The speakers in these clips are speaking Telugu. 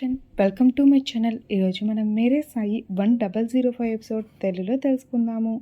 వెల్కమ్ టు మై ఛానల్ ఈరోజు మనం Mere Sai one double zero five episode తెలుగులో తెలుసుకుందాము.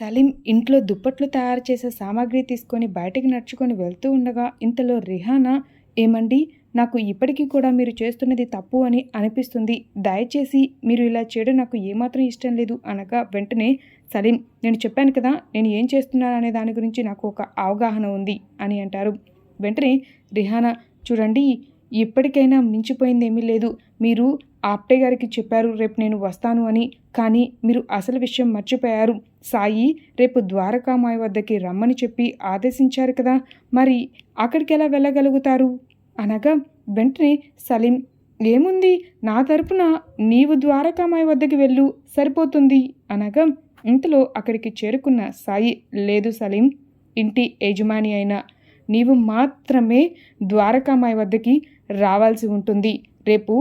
సలీం ఇంట్లో దుప్పట్లు తయారు చేసే సామాగ్రి తీసుకొని బయటికి నడుచుకొని వెళ్తూ ఉండగా ఇంతలో రిహానా ఏమండి నాకు ఇప్పటికీ కూడా మీరు చేస్తున్నది తప్పు అని అనిపిస్తుంది. దయచేసి మీరు ఇలా చేయడం నాకు ఏమాత్రం ఇష్టం లేదు అనగా వెంటనే సలీం నేను చెప్పాను కదా నేను ఏం చేస్తున్నాను అనే దాని గురించి నాకు ఒక అవగాహన ఉంది అని అంటారు. వెంటనే రిహానా చూడండి ఇప్పటికైనా మించిపోయిందేమీ లేదు. మీరు ఆప్టే గారికి చెప్పారు రేపు నేను వస్తాను అని. కానీ మీరు అసలు విషయం మర్చిపోయారు. సాయి రేపు ద్వారకామాయి వద్దకి రమ్మని చెప్పి ఆదేశించారు కదా. మరి అక్కడికి ఎలా వెళ్ళగలుగుతారు? అనగా వెంటనే సలీం ఏముంది? నా తరపున నీవు ద్వారకామాయి వద్దకి వెళ్ళు సరిపోతుంది. అనగా ఇంతలో అక్కడికి చేరుకున్న సాయి లేదు సలీం ఇంటి యజమాని అయిన నీవు మాత్రమే ద్వారకామాయి వద్దకి రావాల్సి ఉంటుంది. రేపు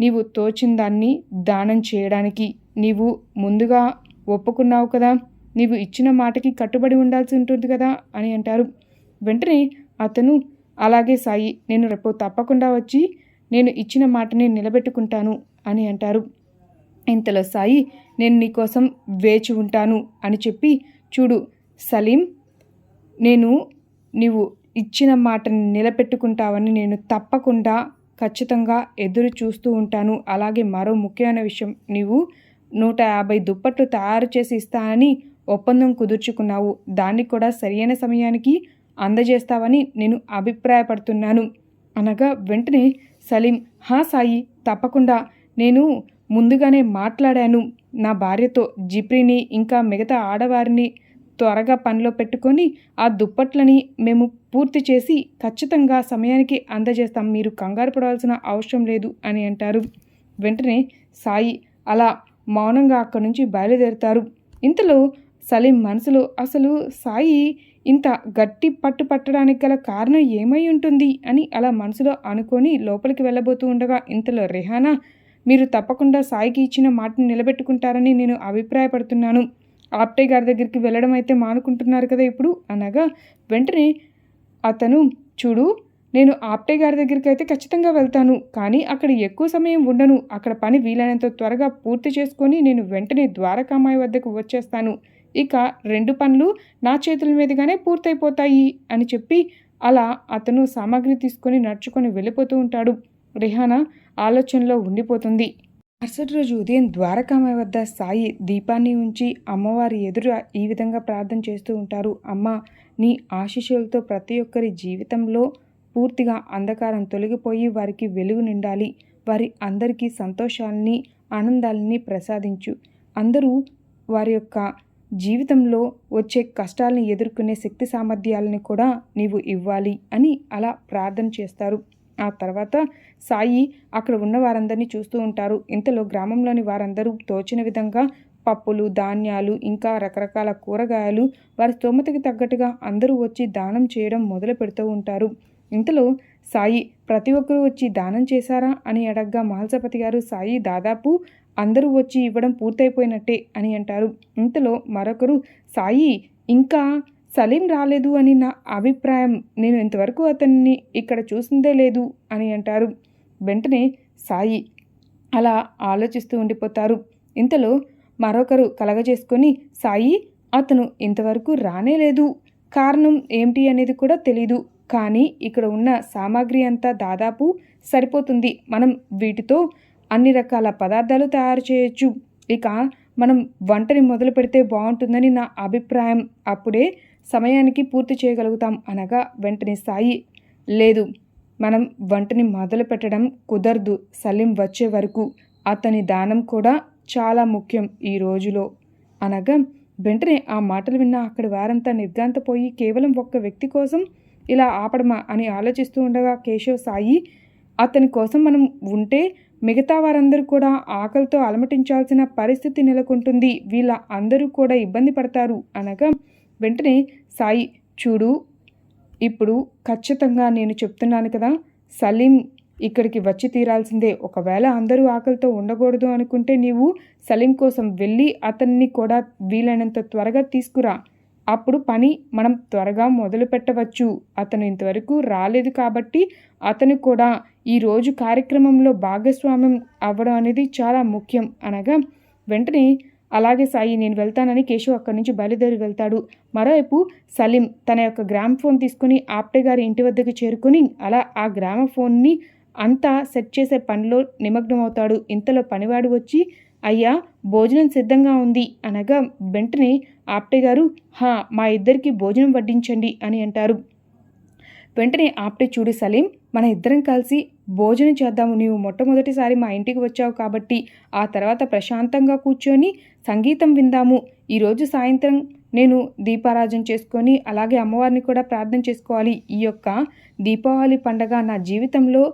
నీవు తోచిన దాన్ని దానం చేయడానికి నీవు ముందుగా ఒప్పుకున్నావు కదా నీవు ఇచ్చిన మాటకి కట్టుబడి ఉండాల్సి ఉంటుంది కదా అని అంటారు. వెంటనే అతను అలాగే సాయి నేను రేపు తప్పకుండా వచ్చి నేను ఇచ్చిన మాటని నిలబెట్టుకుంటాను అని అంటారు. ఇంతలో సాయి నేను నీకోసం వేచి ఉంటాను అని చెప్పి చూడు సలీం నేను నీవు ఇచ్చిన మాటని నిలబెట్టుకుంటావని నేను తప్పకుండా ఖచ్చితంగా ఎదురు చూస్తూ ఉంటాను. అలాగే మరో ముఖ్యమైన విషయం నీవు నూట యాభై దుప్పట్లు తయారు చేసి ఇస్తానని ఒప్పందం కుదుర్చుకున్నావు. దాన్ని కూడా సరియైన సమయానికి అందజేస్తావని నేను అభిప్రాయపడుతున్నాను. అనగా వెంటనే సలీం హా సాయి తప్పకుండా నేను ముందుగానే మాట్లాడాను. నా భార్యతో జిప్రీని ఇంకా మిగతా ఆడవారిని త్వరగా పనిలో పెట్టుకొని ఆ దుప్పట్లని మేము పూర్తి చేసి ఖచ్చితంగా సమయానికి అందజేస్తాం. మీరు కంగారు పడవలసిన అవసరం లేదు అని అంటారు. వెంటనే సాయి అలా మౌనంగా అక్కడి నుంచి బయలుదేరుతారు. ఇంతలో సలీం మనసులో అసలు సాయి ఇంత గట్టి పట్టు పట్టడానికి గల కారణం ఏమై ఉంటుంది? అని అలా మనసులో అనుకొని లోపలికి వెళ్ళబోతూ ఉండగా ఇంతలో రెహానా మీరు తప్పకుండా సాయికి ఇచ్చిన మాటను నిలబెట్టుకుంటారని నేను అభిప్రాయపడుతున్నాను. ఆప్టే గారి దగ్గరికి వెళ్ళడం అయితే మానుకుంటున్నారు కదా ఇప్పుడు? అనగా వెంటనే అతను చూడు నేను ఆప్టే గారి దగ్గరికి అయితే ఖచ్చితంగా వెళ్తాను కానీ అక్కడ ఎక్కువ సమయం ఉండను అక్కడ పని వీలైనంత త్వరగా పూర్తి చేసుకొని నేను వెంటనే ద్వారకామాయి వద్దకు వచ్చేస్తాను. ఇక రెండు పనులు నా చేతుల మీదుగానే పూర్తయిపోతాయి అని చెప్పి అలా అతను సామాగ్రి తీసుకొని నడుచుకొని వెళ్ళిపోతూ ఉంటాడు. రిహానా ఆలోచనలో ఉండిపోతుంది. మరుసటి రోజు ఉదయం ద్వారకామ వద్ద సాయి దీపాన్ని ఉంచి అమ్మవారి ఎదురు ఈ విధంగా ప్రార్థన చేస్తూ ఉంటారు. అమ్మ నీ ఆశీస్సులతో ప్రతి ఒక్కరి జీవితంలో పూర్తిగా అంధకారం తొలగిపోయి వారికి వెలుగు నిండాలి. వారి అందరికీ సంతోషాలని ఆనందాలని ప్రసాదించు. అందరూ వారి యొక్క జీవితంలో వచ్చే కష్టాలను ఎదుర్కొనే శక్తి సామర్థ్యాలని కూడా నీవు ఇవ్వాలి అని అలా ప్రార్థన చేస్తారు. ఆ తర్వాత సాయి అక్కడ ఉన్న వారందరినీ చూస్తూ ఉంటారు. ఇంతలో గ్రామంలోని వారందరూ తోచిన విధంగా పప్పులు ధాన్యాలు ఇంకా రకరకాల కూరగాయలు వారి స్తోమతకి తగ్గట్టుగా అందరూ వచ్చి దానం చేయడం మొదలు పెడుతూ ఉంటారు. ఇంతలో సాయి ప్రతి ఒక్కరూ వచ్చి దానం చేశారా? అని అడగ్గా మహల్సపతి గారు సాయి దాదాపు అందరూ వచ్చి ఇవ్వడం పూర్తయిపోయినట్టే అని అంటారు. ఇంతలో మరొకరు సాయి ఇంకా సలీం రాలేదు అని నా అభిప్రాయం. నేను ఇంతవరకు అతన్ని ఇక్కడ చూసిందే లేదు అని అంటారు. వెంటనే సాయి అలా ఆలోచిస్తూ ఉండిపోతారు. ఇంతలో మరొకరు కలగజేసుకొని సాయి అతను ఇంతవరకు రానే లేదు. కారణం ఏమిటి అనేది కూడా తెలీదు. కానీ ఇక్కడ ఉన్న సామాగ్రి అంతా దాదాపు సరిపోతుంది. మనం వీటితో అన్ని రకాల పదార్థాలు తయారు చేయొచ్చు. ఇక మనం వంటని మొదలు పెడితే బాగుంటుందని నా అభిప్రాయం. అప్పుడే సమయానికి పూర్తి చేయగలుగుతాం. అనగా వెంటనే సాయి లేదు. మనం వంటని మొదలు పెట్టడం కుదరదు. సలీం వచ్చే వరకు అతని దానం కూడా చాలా ముఖ్యం ఈ రోజులో. అనగా వెంటనే ఆ మాటలు విన్న అక్కడి వారంతా నిర్గాంతపోయి కేవలం ఒక్క వ్యక్తి కోసం ఇలా ఆపడమా అని ఆలోచిస్తూ ఉండగా కేశవ్ సాయి అతని కోసం మనం ఉంటే మిగతా వారందరూ కూడా ఆకలితో అలమటించాల్సిన పరిస్థితి నెలకొంటుంది. వీళ్ళ అందరూ కూడా ఇబ్బంది పడతారు. అనగా వెంటనే సాయి చూడు ఇప్పుడు ఖచ్చితంగా నేను చెప్తున్నాను కదా సలీం ఇక్కడికి వచ్చి తీరాల్సిందే. ఒకవేళ అందరూ ఆకలితో ఉండకూడదు అనుకుంటే నీవు సలీం కోసం వెళ్ళి అతన్ని కూడా వీలైనంత త్వరగా తీసుకురా. అప్పుడు పని మనం త్వరగా మొదలు పెట్టవచ్చు. అతను ఇంతవరకు రాలేదు కాబట్టి అతను కూడా ఈరోజు కార్యక్రమంలో భాగస్వామ్యం అవ్వడం అనేది చాలా ముఖ్యం అనగా వెంటనే అలాగే సాయి నేను వెళ్తానని కేశవ్ అక్కడి నుంచి బయలుదేరి వెళ్తాడు. మరోవైపు సలీం తన యొక్క గ్రామ్ ఫోన్ తీసుకుని ఆప్టే గారి ఇంటి వద్దకు చేరుకుని అలా ఆ గ్రామ ఫోన్ని అంతా సెట్ చేసే పనిలో నిమగ్నమవుతాడు. ఇంతలో పనివాడు వచ్చి అయ్యా భోజనం సిద్ధంగా ఉంది అనగా వెంటనే ఆప్టే గారు హా మా ఇద్దరికి భోజనం వడ్డించండి అని అంటారు. వెంటనే ఆప్టే చూడు సలీం మన ఇద్దరం కలిసి భోజనం చేద్దాము. నీవు మొట్టమొదటిసారి మా ఇంటికి వచ్చావు కాబట్టి ఆ తర్వాత ప్రశాంతంగా కూర్చొని సంగీతం విందాము. ఈరోజు సాయంత్రం నేను దీపారాజన చేసుకొని అలాగే అమ్మవారిని కూడా ప్రార్థన చేసుకోవాలి. ఈ యొక్క దీపావళి పండగ నా జీవితంలో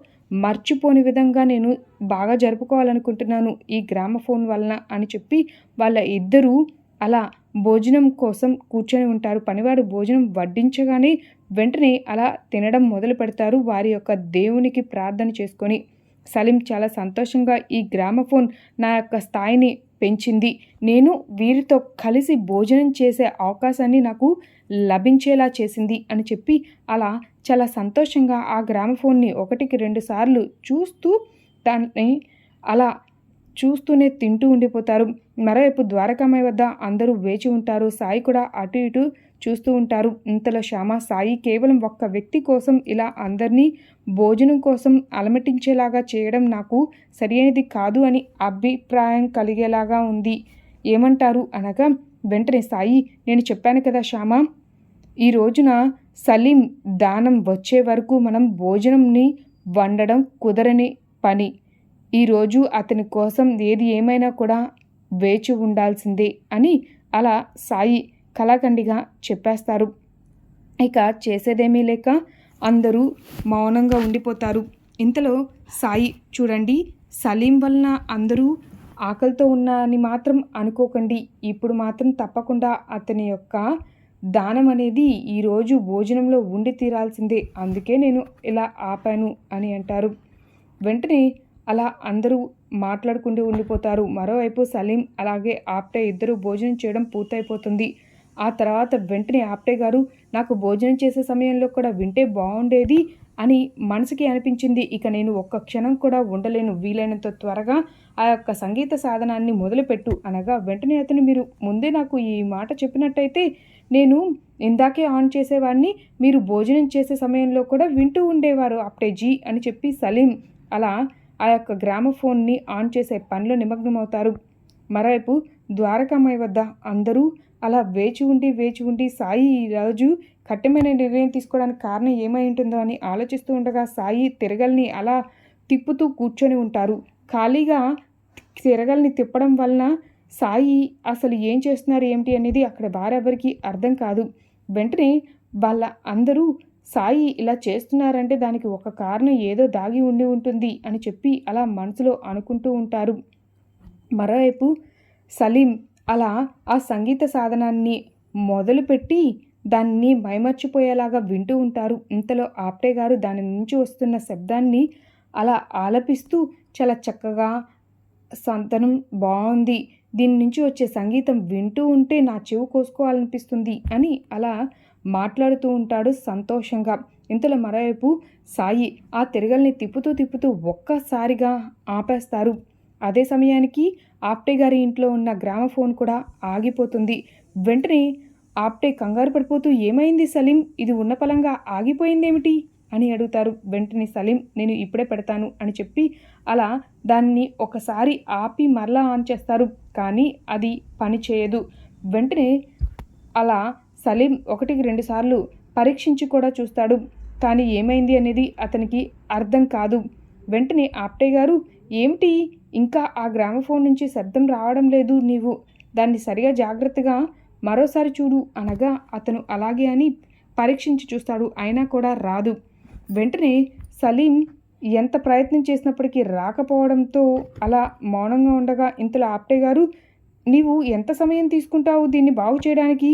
మర్చిపోని విధంగా నేను బాగా జరుపుకోవాలనుకుంటున్నాను. ఈ గ్రామఫోన్ వలన అని చెప్పి వాళ్ళ ఇద్దరూ అలా భోజనం కోసం కూర్చొని ఉంటారు. పనివాడు భోజనం వడ్డించగానే వెంటనే అలా తినడం మొదలు పెడతారు. వారి యొక్క దేవునికి ప్రార్థన చేసుకొని సలీం చాలా సంతోషంగా ఈ గ్రామఫోన్ నా యొక్క స్థాయిని పెంచింది. నేను వీరితో కలిసి భోజనం చేసే అవకాశాన్ని నాకు లభించేలా చేసింది అని చెప్పి అలా చాలా సంతోషంగా ఆ గ్రామఫోన్ని ఒకటికి రెండు సార్లు చూస్తూ దాన్ని అలా చూస్తూనే తింటూ ఉండిపోతారు. మరోవైపు ద్వారకామయ్య వద్ద అందరూ వేచి ఉంటారు. సాయి కూడా అటు ఇటు చూస్తూ ఉంటారు. ఇంతలో శ్యామ సాయి కేవలం ఒక్క వ్యక్తి కోసం ఇలా అందరినీ భోజనం కోసం అలమటించేలాగా చేయడం నాకు సరైనది కాదు అని అభిప్రాయం కలిగేలాగా ఉంది. ఏమంటారు? అనగా వెంటనే సాయి నేను చెప్పాను కదా శ్యామ ఈ రోజున సలీం దానం వచ్చే వరకు మనం భోజనంని వండడం కుదరని పని. ఈరోజు అతని కోసం ఏది ఏమైనా కూడా వేచి ఉండాల్సిందే అని అలా సాయి కళాఖండిగా చెప్పేస్తారు. ఇక చేసేదేమీ లేక అందరూ మౌనంగా ఉండిపోతారు. ఇంతలో సాయి చూడండి సలీం వలన అందరూ ఆకలితో ఉన్నారని మాత్రం అనుకోకండి. ఇప్పుడు మాత్రం తప్పకుండా అతని యొక్క దానం అనేది ఈరోజు భోజనంలో ఉండి తీరాల్సిందే. అందుకే నేను ఇలా ఆపాను అని అంటారు. వెంటనే అలా అందరూ మాట్లాడుకుంటూ ఉండిపోతారు. మరోవైపు సలీం అలాగే ఆప్టే ఇద్దరు భోజనం చేయడం పూర్తయిపోతుంది. ఆ తర్వాత వెంటనే ఆప్టే గారు నాకు భోజనం చేసే సమయంలో కూడా వింటే బాగుండేది అని మనసుకి అనిపించింది. ఇక నేను ఒక్క క్షణం కూడా ఉండలేను. వీలైనంత త్వరగా ఆ యొక్క సంగీత సాధనాన్ని మొదలుపెట్టు అనగా వెంటనే అతను మీరు ముందే నాకు ఈ మాట చెప్పినట్టయితే నేను ఇందాకే ఆన్ చేసేవాడిని మీరు భోజనం చేసే సమయంలో కూడా వింటూ ఉండేవారు అప్టే జీ అని చెప్పి సలీం అలా ఆ యొక్క గ్రామఫోన్ని ఆన్ చేసే పనిలో నిమగ్నమవుతారు. మరోవైపు ద్వారకామయ్య వద్ద అందరూ అలా వేచి ఉండి వేచి ఉండి సాయి ఈరోజు కఠినమైన నిర్ణయం తీసుకోవడానికి కారణం ఏమై ఉంటుందో అని ఆలోచిస్తూ ఉండగా సాయి తిరగల్ని అలా తిప్పుతూ కూర్చొని ఉంటారు. ఖాళీగా తిరగల్ని తిప్పడం వలన సాయి అసలు ఏం చేస్తున్నారు ఏమిటి అనేది అక్కడ వారెవరికి అర్థం కాదు. వెంటనే వాళ్ళ అందరూ సాయి ఇలా చేస్తున్నారంటే దానికి ఒక కారణం ఏదో దాగి ఉండి ఉంటుంది అని చెప్పి అలా మనసులో అనుకుంటూ ఉంటారు. మరోవైపు సలీం అలా ఆ సంగీత సాధనాన్ని మొదలుపెట్టి దాన్ని మైమర్చిపోయేలాగా వింటూ ఉంటారు. ఇంతలో ఆప్టే గారు దాని నుంచి వస్తున్న శబ్దాన్ని అలా ఆలపిస్తూ చాలా చక్కగా సంతనం బాగుంది. దీని నుంచి వచ్చే సంగీతం వింటూ ఉంటే నా చెవు కోసుకోవాలనిపిస్తుంది అని అలా మాట్లాడుతూ ఉంటాడు సంతోషంగా. ఇంతలో మరోవైపు సాయి ఆ తిరగల్ని తిప్పుతూ తిప్పుతూ ఒక్కసారిగా ఆపేస్తారు. అదే సమయానికి ఆప్టే గారి ఇంట్లో ఉన్న గ్రామఫోన్ కూడా ఆగిపోతుంది. వెంటనే ఆప్టే కంగారు పడిపోతూ ఏమైంది సలీం? ఇది ఉన్నపలంగా ఆగిపోయిందేమిటి? అని అడుగుతారు. వెంటనే సలీం నేను ఇప్పుడే పెడతాను అని చెప్పి అలా దాన్ని ఒకసారి ఆపి మరలా ఆన్ చేస్తారు. కానీ అది పని చేయదు. వెంటనే అలా సలీం ఒకటికి రెండు సార్లు పరీక్షించి కూడా చూస్తాడు. కానీ ఏమైంది అనేది అతనికి అర్థం కాదు. వెంటనే ఆప్టే గారు ఏమిటి? ఇంకా ఆ గ్రామఫోన్ నుంచి శబ్దం రావడం లేదు నీవు. దాన్ని సరిగా జాగ్రత్తగా మరోసారి చూడు అనగా అతను అలాగే అని పరీక్షించి చూస్తాడు. అయినా కూడా రాదు. వెంటనే సలీం ఎంత ప్రయత్నం చేసినప్పటికీ రాకపోవడంతో అలా మౌనంగా ఉండగా ఇంతలో ఆప్టే గారు నీవు ఎంత సమయం తీసుకుంటావు దీన్ని బాగు చేయడానికి?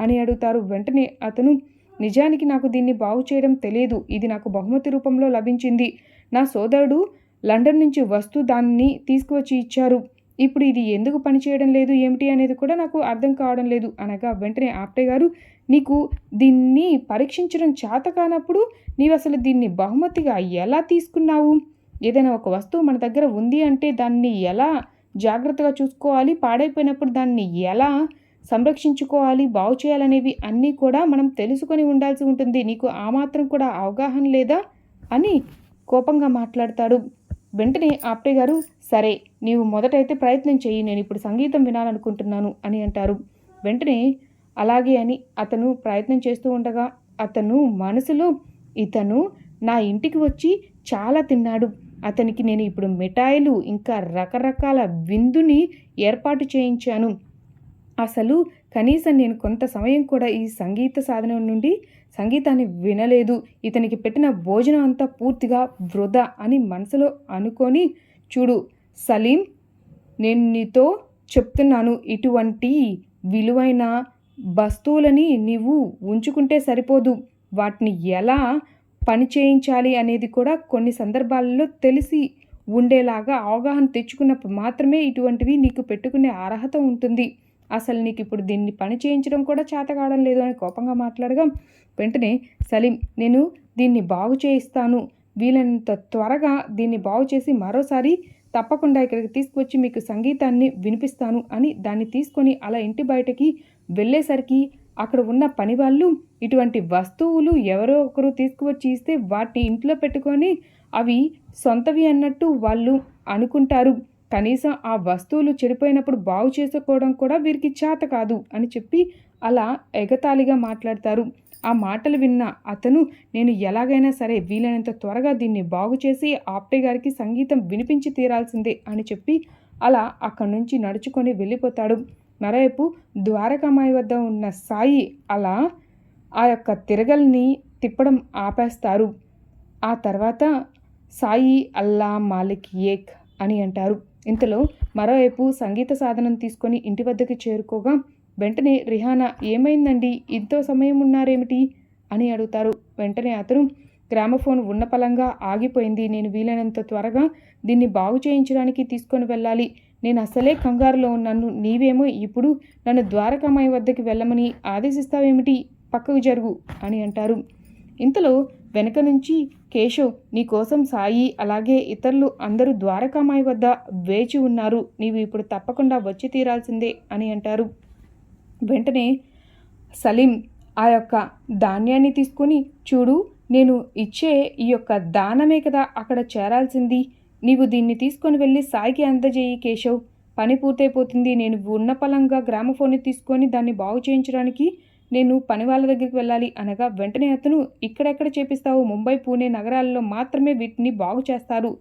అని అడుగుతారు. వెంటనే అతను నిజానికి నాకు దీన్ని బాగు చేయడం తెలియదు. ఇది నాకు బహుమతి రూపంలో లభించింది. నా సోదరుడు లండన్ నుంచి వస్తూ దాన్ని తీసుకువచ్చి ఇచ్చారు. ఇప్పుడు ఇది ఎందుకు పని చేయడం లేదు? ఏమిటి అనేది కూడా నాకు అర్థం కావడం లేదు. అనగా వెంటనే ఆప్టే గారు నీకు దీన్ని పరీక్షించడం చేత కానప్పుడు నీవు అసలు దీన్ని బహుమతిగా ఎలా తీసుకున్నావు? ఏదైనా ఒక వస్తువు మన దగ్గర ఉంది అంటే దాన్ని ఎలా జాగ్రత్తగా చూసుకోవాలి? పాడైపోయినప్పుడు దాన్ని ఎలా సంరక్షించుకోవాలి బాగు చేయాలనేవి అన్నీ కూడా మనం తెలుసుకొని ఉండాల్సి ఉంటుంది. నీకు ఆ మాత్రం కూడా అవగాహన లేదా? అని కోపంగా మాట్లాడతాడు. వెంటనే ఆప్టే గారు సరే నీవు మొదటైతే ప్రయత్నం చెయ్యి నేను ఇప్పుడు సంగీతం వినాలనుకుంటున్నాను అని అంటారు. వెంటనే అలాగే అని అతను ప్రయత్నం చేస్తూ ఉండగా అతను మనసులో ఇతను నా ఇంటికి వచ్చి చాలా తిన్నాడు. అతనికి నేను ఇప్పుడు మిఠాయిలు ఇంకా రకరకాల విందుని ఏర్పాటు చేయించాను. అసలు కనీసం నేను కొంత సమయం కూడా ఈ సంగీత సాధనం నుండి సంగీతాన్ని వినలేదు. ఇతనికి పెట్టిన భోజనం అంతా పూర్తిగా వృధా అని మనసులో అనుకొని చూడు సలీం నేను నీతో చెప్తున్నాను ఇటువంటి విలువైన వస్తువులని నీవు ఉంచుకుంటే సరిపోదు. వాటిని ఎలా పని చేయించాలి అనేది కూడా కొన్ని సందర్భాలలో తెలిసి ఉండేలాగా అవగాహన తెచ్చుకున్నప్పుడు మాత్రమే ఇటువంటివి నీకు పెట్టుకునే అర్హత ఉంటుంది. అసలు నీకు ఇప్పుడు దీన్ని పని చేయించడం కూడా చేత కావడం లేదు అని కోపంగా మాట్లాడగా వెంటనే సలీం నేను దీన్ని బాగు చేయిస్తాను. వీలైనంత త్వరగా దీన్ని బాగు చేసి మరోసారి తప్పకుండా ఇక్కడికి తీసుకువచ్చి మీకు సంగీతాన్ని వినిపిస్తాను అని దాన్ని తీసుకొని అలా ఇంటి బయటకి వెళ్ళేసరికి అక్కడ ఉన్న పని వాళ్ళు ఇటువంటి వస్తువులు ఎవరో ఒకరు తీసుకువచ్చి ఇస్తే వాటిని ఇంట్లో పెట్టుకొని అవి సొంతవి అన్నట్టు వాళ్ళు అనుకుంటారు. కనీసం ఆ వస్తువులు చెడిపోయినప్పుడు బాగు చేసుకోవడం కూడా వీరికి చేత కాదు అని చెప్పి అలా ఎగతాళిగా మాట్లాడతారు. ఆ మాటలు విన్న అతను నేను ఎలాగైనా సరే వీలైనంత త్వరగా దీన్ని బాగు చేసి ఆప్టే గారికి సంగీతం వినిపించి తీరాల్సిందే అని చెప్పి అలా అక్కడి నుంచి నడుచుకొని వెళ్ళిపోతాడు. మరోవైపు ద్వారకామాయి వద్ద ఉన్న సాయి అలా ఆ యొక్క తిరగల్ని తిప్పడం ఆపేస్తారు. ఆ తర్వాత సాయి అల్లా మాలిక్ ఏక్ అని అంటారు. ఇంతలో మరోవైపు సంగీత సాధనం తీసుకొని ఇంటి వద్దకు చేరుకోగా వెంటనే రిహానా ఏమైందండి? ఇంతో సమయం ఉన్నారేమిటి? అని అడుగుతారు. వెంటనే అతను గ్రామఫోన్ ఉన్న పలంగా ఆగిపోయింది. నేను వీలైనంత త్వరగా దీన్ని బాగు చేయించడానికి తీసుకొని వెళ్ళాలి. నేను అసలే కంగారులో ఉన్నాను. నీవేమో ఇప్పుడు నన్ను ద్వారకామాయి వద్దకు వెళ్ళమని ఆదేశిస్తావేమిటి? పక్కకు జరుగు అని అంటారు. ఇంతలో వెనక నుంచి కేశవ్ నీకోసం సాయి అలాగే ఇతరులు అందరూ ద్వారకామాయి వద్ద వేచి ఉన్నారు. నీవు ఇప్పుడు తప్పకుండా వచ్చి తీరాల్సిందే అని అంటారు. వెంటనే సలీం ఆ యొక్క ధాన్యాన్ని తీసుకొని చూడు నేను ఇచ్చే ఈ యొక్క దానమే కదా అక్కడ చేరాల్సింది. నీవు దీన్ని తీసుకొని వెళ్ళి సాయికి అందజేయి కేశవ్. పని పూర్తయిపోతుంది. నేను ఉన్న పలంగా గ్రామఫోన్ని తీసుకొని దాన్ని బాగు చేయించడానికి నేను పని వాళ్ళ దగ్గరికి వెళ్ళాలి అనగా వెంటనే అతను ఇక్కడెక్కడ చేపిస్తావు? ముంబై పూణే నగరాల్లో మాత్రమే వీటిని బాగు చేస్తారు.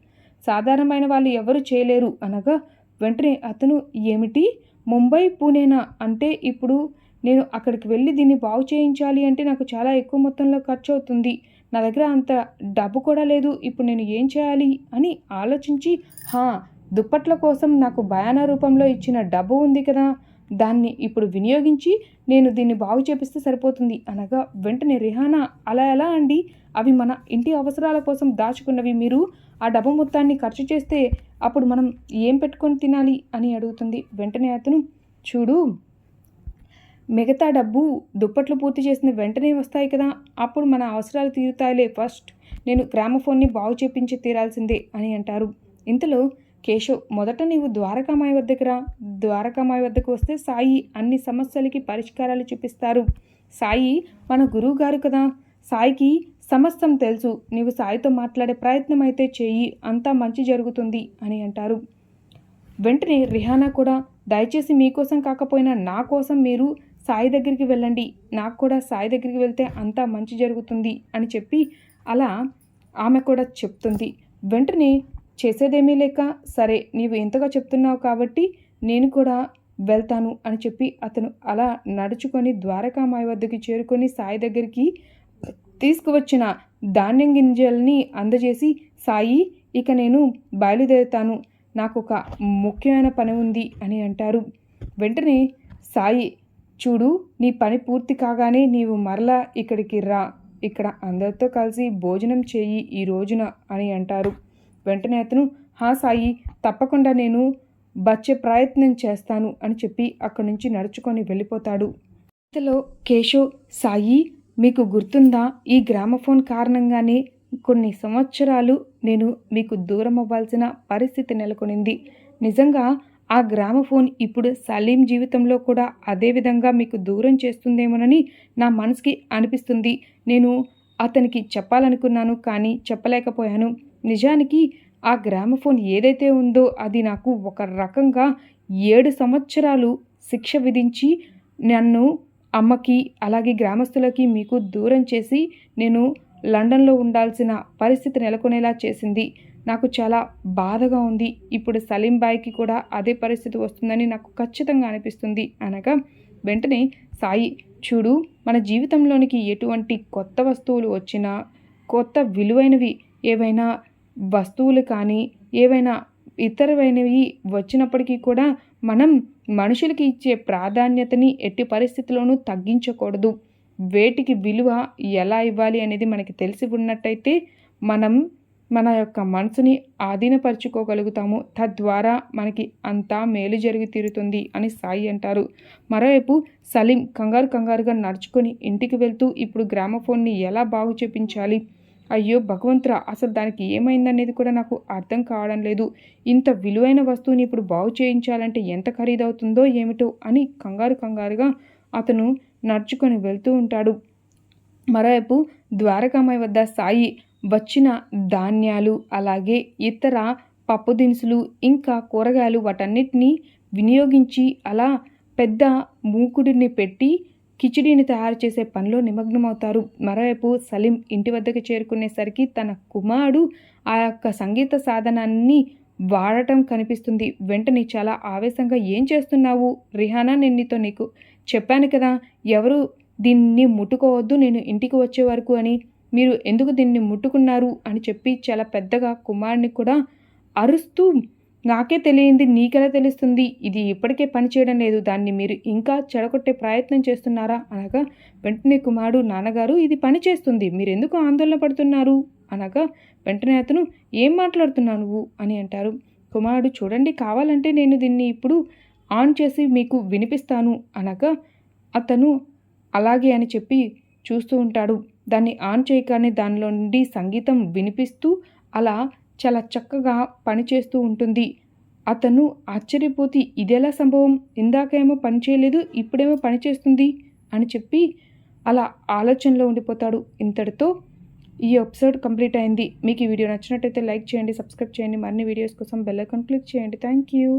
సాధారణమైన వాళ్ళు ఎవరు చేయలేరు. అనగా వెంటనే అతను ఏమిటి? ముంబై పూణేనా? అంటే ఇప్పుడు నేను అక్కడికి వెళ్ళి దీన్ని బాగు చేయించాలి అంటే నాకు చాలా ఎక్కువ మొత్తంలో ఖర్చు అవుతుంది. నా దగ్గర అంత డబ్బు కూడా లేదు. ఇప్పుడు నేను ఏం చేయాలి? అని ఆలోచించి హా దుప్పట్ల కోసం నాకు భయాన రూపంలో ఇచ్చిన డబ్బు ఉంది కదా. దాన్ని ఇప్పుడు వినియోగించి నేను దీన్ని బాగు చేపిస్తే సరిపోతుంది అనగా వెంటనే రిహానా అలా ఎలా అండి? అవి మన ఇంటి అవసరాల కోసం దాచుకున్నవి మీరు ఆ డబ్బు మొత్తాన్ని ఖర్చు చేస్తే అప్పుడు మనం ఏం పెట్టుకొని తినాలి అని అడుగుతుంది వెంటనే అతను. చూడు మిగతా డబ్బు దుప్పట్లు పూర్తి చేసిన వెంటనే వస్తాయి కదా అప్పుడు మన అవసరాలు తీరుతాయిలే ఫస్ట్. నేను గ్రామఫోన్ని బాగు చేపించి తీరాల్సిందే అని అంటారు. ఇంతలో కేశవ్ మొదట నీవు ద్వారకామాయి వద్దకు రా. ద్వారకామాయి వద్దకు వస్తే సాయి అన్ని సమస్యలకి పరిష్కారాలు చూపిస్తారు. సాయి మన గురువు గారు కదా. సాయికి సమస్తం తెలుసు. నీవు సాయితో మాట్లాడే ప్రయత్నం అయితే చేయి. అంతా మంచి జరుగుతుంది అని అంటారు. వెంటనే రిహానా కూడా దయచేసి మీకోసం కాకపోయినా నా కోసం మీరు సాయి దగ్గరికి వెళ్ళండి. నాకు కూడా సాయి దగ్గరికి వెళ్తే అంతా మంచి జరుగుతుంది అని చెప్పి అలా ఆమె కూడా చెప్తుంది. వెంటనే చేసేదేమీ లేక సరే నీవు ఎంతగా చెప్తున్నావు కాబట్టి నేను కూడా వెళ్తాను అని చెప్పి అతను అలా నడుచుకొని ద్వారకామాయి వద్దకు చేరుకొని సాయి దగ్గరికి తీసుకువచ్చిన ధాన్యం గింజల్ని అందజేసి సాయి ఇక నేను బయలుదేరుతాను. నాకు ఒక ముఖ్యమైన పని ఉంది అని అంటారు. వెంటనే సాయి చూడు నీ పని పూర్తి కాగానే నీవు మరలా ఇక్కడికి రా. ఇక్కడ అందరితో కలిసి భోజనం చేయి ఈ రోజున అని అంటారు. వెంటనే అతను హా సాయి తప్పకుండా నేను వచ్చే ప్రయత్నం చేస్తాను అని చెప్పి అక్కడి నుంచి నడుచుకొని వెళ్ళిపోతాడు. ఇంతలో కేశవ్ సాయి మీకు గుర్తుందా? ఈ గ్రామఫోన్ కారణంగానే కొన్ని సంవత్సరాలు నేను మీకు దూరం అవ్వాల్సిన పరిస్థితి నెలకొనింది. నిజంగా ఆ గ్రామఫోన్ ఇప్పుడు సలీం జీవితంలో కూడా అదే విధంగా మీకు దూరం చేస్తుందేమోనని నా మనసుకి అనిపిస్తుంది. నేను అతనికి చెప్పాలనుకున్నాను కానీ చెప్పలేకపోయాను. నిజానికి ఆ గ్రామఫోన్ ఏదైతే ఉందో అది నాకు ఒక రకంగా ఏడు సంవత్సరాలు శిక్ష విధించి నన్ను అమ్మకి అలాగే గ్రామస్తులకి మీకు దూరం చేసి నేను లండన్లో ఉండాల్సిన పరిస్థితి నెలకొనేలా చేసింది. నాకు చాలా బాధగా ఉంది. ఇప్పుడు సలీం బాయ్కి కూడా అదే పరిస్థితి వస్తుందని నాకు ఖచ్చితంగా అనిపిస్తుంది. అనగా వెంటనే సాయి చూడు మన జీవితంలోనికి ఎటువంటి కొత్త వస్తువులు వచ్చినా కొత్త విలువైనవి ఏవైనా వస్తువులు కానీ ఏవైనా ఇతరమైనవి వచ్చినప్పటికీ కూడా మనం మనుషులకి ఇచ్చే ప్రాధాన్యతని ఎట్టి పరిస్థితుల్లోనూ తగ్గించకూడదు. వేటికి విలువ ఎలా ఇవ్వాలి అనేది మనకి తెలిసి ఉన్నట్టయితే మనం మన యొక్క మనసుని ఆధీనపరుచుకోగలుగుతాము. తద్వారా మనకి అంతా మేలు జరిగి తీరుతుంది అని సాయి అంటారు. మరోవైపు సలీం కంగారు కంగారుగా నడుచుకొని ఇంటికి వెళ్తూ ఇప్పుడు గ్రామఫోన్ని ఎలా బాగు చేపించాలి? అయ్యో భగవంతురా అసలు దానికి ఏమైందనేది కూడా నాకు అర్థం కావడం లేదు. ఇంత విలువైన వస్తువుని ఇప్పుడు బాగు చేయించాలంటే ఎంత ఖరీదవుతుందో ఏమిటో అని కంగారు కంగారుగా అతను నడుచుకొని వెళ్తూ ఉంటాడు. మరోవైపు ద్వారకామాయి వద్ద సాయి వచ్చిన ధాన్యాలు అలాగే ఇతర పప్పు దినుసులు ఇంకా కూరగాయలు వాటన్నిటినీ వినియోగించి అలా పెద్ద మూకుడిని పెట్టి కిచిడీని తయారు చేసే పనిలో నిమగ్నమవుతారు. మరోవైపు సలీం ఇంటి వద్దకు చేరుకునేసరికి తన కుమారుడు ఆ యొక్క సంగీత సాధనాన్ని వాడటం కనిపిస్తుంది. వెంటనే చాలా ఆవేశంగా ఏం చేస్తున్నావు? రిహానా నేను నీతో నీకు చెప్పాను కదా ఎవరు దీన్ని ముట్టుకోవద్దు నేను ఇంటికి వచ్చే వరకు అని. మీరు ఎందుకు దీన్ని ముట్టుకున్నారు? అని చెప్పి చాలా పెద్దగా కుమారుని కూడా అరుస్తూ నాకే తెలియంది నీకెలా తెలుస్తుంది? ఇది ఇప్పటికే పనిచేయడం లేదు. దాన్ని మీరు ఇంకా చెడగొట్టే ప్రయత్నం చేస్తున్నారా? అనగా వెంటనే కుమారుడు నాన్నగారు ఇది పని చేస్తుంది. మీరు ఎందుకు ఆందోళన పడుతున్నారు? అనగా వెంటనే అతను ఏం మాట్లాడుతున్నావు నువ్వు? అని అంటారు. కుమారుడు చూడండి కావాలంటే నేను దీన్ని ఇప్పుడు ఆన్ చేసి మీకు వినిపిస్తాను. అనగా అతను అలాగే అని చెప్పి చూస్తూ ఉంటాడు. దాన్ని ఆన్ చేయగానే దానిలో నుండి సంగీతం వినిపిస్తూ అలా చాలా చక్కగా పనిచేస్తూ ఉంటుంది. అతను ఆశ్చర్యపోతి ఇదెలా సంభవం? ఇందాకేమో పని చేయలేదు ఇప్పుడేమో పని చేస్తుంది అని చెప్పి అలా ఆలోచనలో ఉండిపోతాడు. ఇంతటితో ఈ ఎపిసోడ్ కంప్లీట్ అయింది. మీకు ఈ వీడియో నచ్చినట్టయితే లైక్ చేయండి సబ్స్క్రైబ్ చేయండి. మరిన్ని వీడియోస్ కోసం బెల్ ఐకాన్ క్లిక్ చేయండి. Thank you.